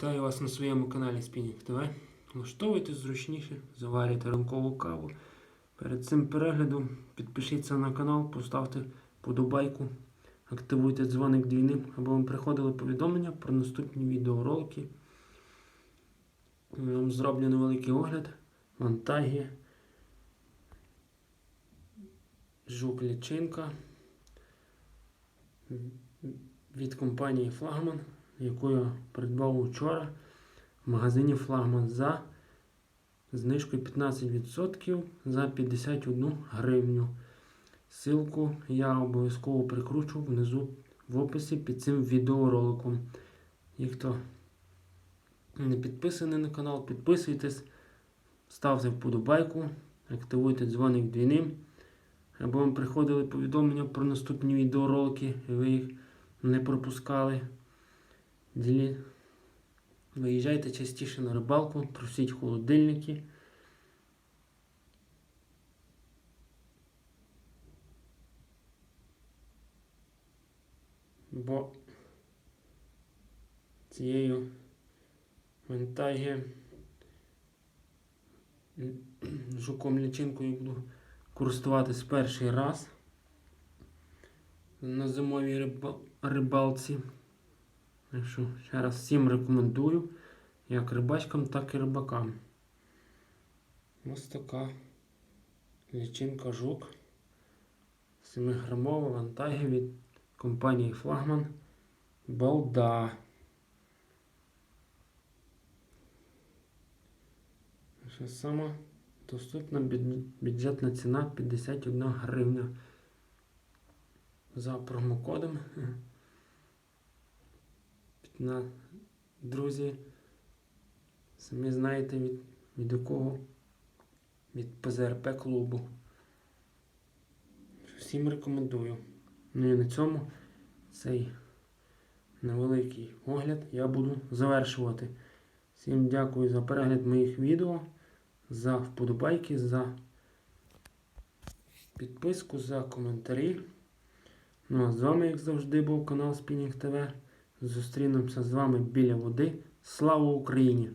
Вітаю вас на своєму каналі Спінінг ТВ. Влаштовуйте зручніше, заварюйте ранкову каву. Перед цим переглядом підпишіться на канал, поставте подобайку, активуйте дзвоник двійним, аби вам приходили повідомлення про наступні відеоролики. Вам зроблю невеликий огляд. Вантагі, жук лічинка від компанії Флагман яку я придбав вчора в магазині Флагман за знижкою 15% за 51 гривню. Ссылку я обов'язково прикручу внизу в описі під цим відеороликом. І хто не підписаний на канал, підписуйтесь, ставте вподобайку, активуйте дзвоник двійним, аби вам приходили повідомлення про наступні відеоролики, і ви їх не пропускали. Ділі. Виїжджайте частіше на рибалку, трусіть холодильники. Бо цією вантагі жуком лічинкою буду користуватись перший раз на зимовій риба- рибалці. Так що ще раз всім рекомендую, як рибачкам, так і рибакам. Ось така лічинка жук 7-грамова вантаги від компанії Флагман Балда. Ще сама доступна бюджетна ціна 51 гривня. За промокодом. На, друзі, самі знаєте від, від якого від ПЗРП клубу. Всім рекомендую. Ну і на цьому цей невеликий огляд я буду завершувати. Всім дякую за перегляд моїх відео, за вподобайки, за підписку, за коментарі. Ну а з вами, як завжди, був канал Спінінг ТВ. Зустрінемося з вами біля води. Слава Україні!